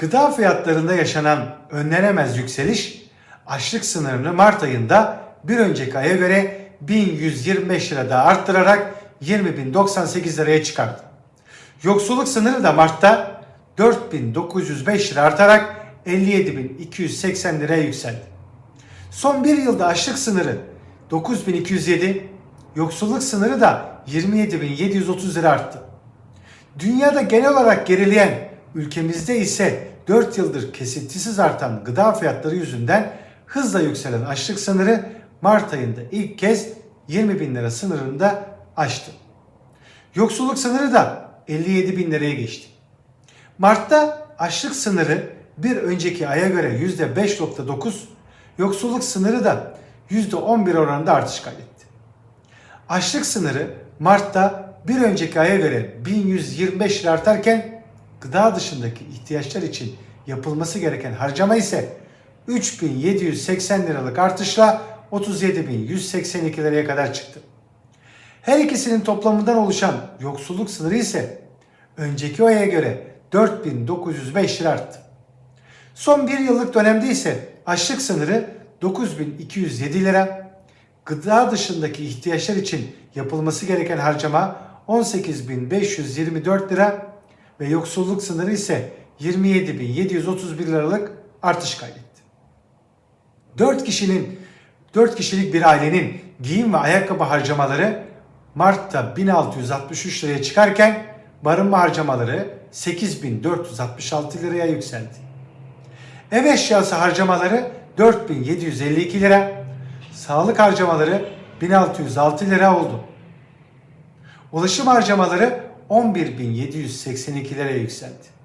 Gıda fiyatlarında yaşanan önlenemez yükseliş açlık sınırını Mart ayında bir önceki aya göre 1125 lira daha arttırarak 20.098 liraya çıkardı. Yoksulluk sınırı da Mart'ta 4905 lira artarak 57.280 liraya yükseldi. Son bir yılda açlık sınırı 9207, yoksulluk sınırı da 27.730 lira arttı. Dünyada genel olarak gerileyen, ülkemizde ise 4 yıldır kesintisiz artan gıda fiyatları yüzünden hızla yükselen açlık sınırı Mart ayında ilk kez 20 bin lira sınırını da aştı. Yoksulluk sınırı da 57 bin liraya geçti. Mart'ta açlık sınırı bir önceki aya göre %5.9, yoksulluk sınırı da %11 oranında artış kaydetti. Açlık sınırı Mart'ta bir önceki aya göre 1125 lira artarken gıda dışındaki ihtiyaçlar için yapılması gereken harcama ise 3780 liralık artışla 37182 liraya kadar çıktı. Her ikisinin toplamından oluşan yoksulluk sınırı ise önceki aya göre 4905 lira arttı. Son bir yıllık dönemde ise açlık sınırı 9207 lira, gıda dışındaki ihtiyaçlar için yapılması gereken harcama 18524 lira ve yoksulluk sınırı ise 27731 liralık artış kaydetti. 4 kişinin 4 kişilik bir ailenin giyim ve ayakkabı harcamaları Mart'ta 1663 liraya çıkarken barınma harcamaları 8466 liraya yükseldi. Ev eşyası harcamaları 4752 lira, sağlık harcamaları 1606 lira oldu. Ulaşım harcamaları 11782 liraya yükseldi.